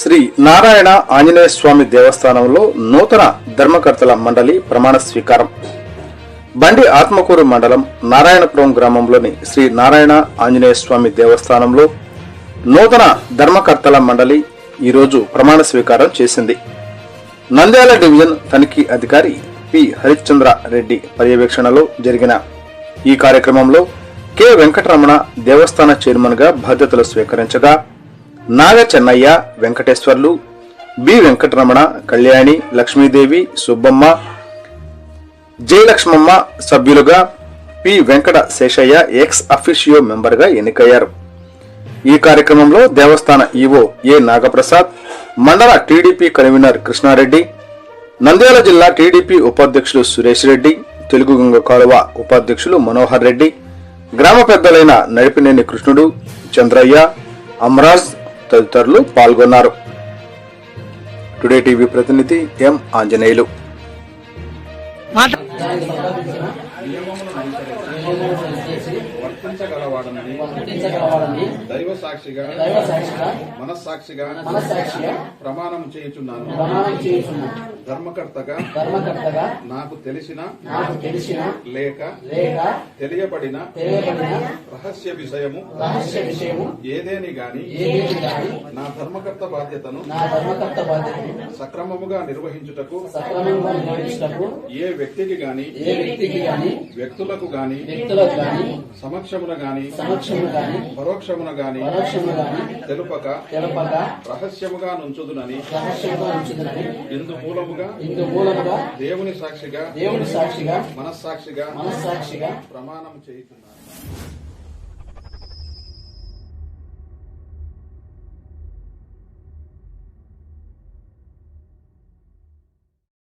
శ్రీ నారాయణ ఆంజనేయ స్వామి దేవస్థానంలో నూతన ధర్మకర్తల మండలి ప్రమాణ స్వీకారం. బండి ఆత్మకూరు మండలం నారాయణపురం గ్రామంలోని శ్రీ నారాయణ ఆంజనేయ స్వామి దేవస్థానంలో నూతన ధర్మకర్తల మండలి ఈరోజు ప్రమాణ స్వీకారం చేసింది. నంద్యాల డివిజన్ తనిఖీ అధికారి పి. హరిశ్చంద్ర రెడ్డి పర్యవేక్షణలో జరిగిన ఈ కార్యక్రమంలో కె. వెంకటరమణ దేవస్థాన చైర్మన్గా బాధ్యతలు స్వీకరించగా నాగ చెన్నయ్య వెంకటేశ్వర్లు బి వెంకటరమణ కళ్యాణి లక్ష్మీదేవి సుబ్బమ్మ జయలక్ష్మమ్మ సభ్యులుగా P Venkata Seshaiah ex officio మెంబర్గా ఎన్నికయ్యారు. ఈ కార్యక్రమంలో దేవస్థాన ఈవో ఏ నాగప్రసాద్ మండల టీడీపీ కన్వీనర్ కృష్ణారెడ్డి నంద్యాల జిల్లా టీడీపీ ఉపాధ్యక్షులు సురేష్ రెడ్డి తెలుగు గంగ కాలువ ఉపాధ్యక్షులు మనోహర్ రెడ్డి గ్రామ పెద్దలైన నడిపినేని కృష్ణుడు చంద్రయ్య అమరాజ్ తదితరులు పాల్గొన్నారు. టుడే టీవీ ప్రతినిధి ఎం ఆంజనేయులు. వర్తించగలవాడని వర్తించగలవాడని దైవ సాక్షిగా దైవ సాక్షిగా మనస్సాక్షిగా మనస్సాక్షిగా ప్రమాణం చేయుచున్నాను. ప్రమాణం ధర్మకర్తగా ధర్మకర్తగా నాకు తెలిసిన నాకు తెలిసిన లేక లేక తెలియబడిన తెలియబడిన రహస్య విషయము రహస్య విషయము ఏదేని గాని ఏదేది కానీ నా ధర్మకర్త బాధ్యతను నా ధర్మకర్త బాధ్యతను సక్రమముగా నిర్వహించుటకు సక్రమంగా నిర్వహించినప్పుడు ఏ వ్యక్తికి గాని ఏ వ్యక్తికి గాని వ్యక్తులకు గాని వ్యక్తులకు గాని సమక్షమున గాని సమక్షము గాని పరోక్షమున గాని పరోక్షము గాని తెలుపక తెలపక రహస్యముగా నుంచుదునని రహస్యంగా ఉంచుదని ఇందు మూలముగా ఇందు మూలముగా దేవుని సాక్షిగా దేవుని సాక్షిగా మనస్సాక్షిగా మనస్సాక్షిగా ప్రమాణం చేయుచున్నాను.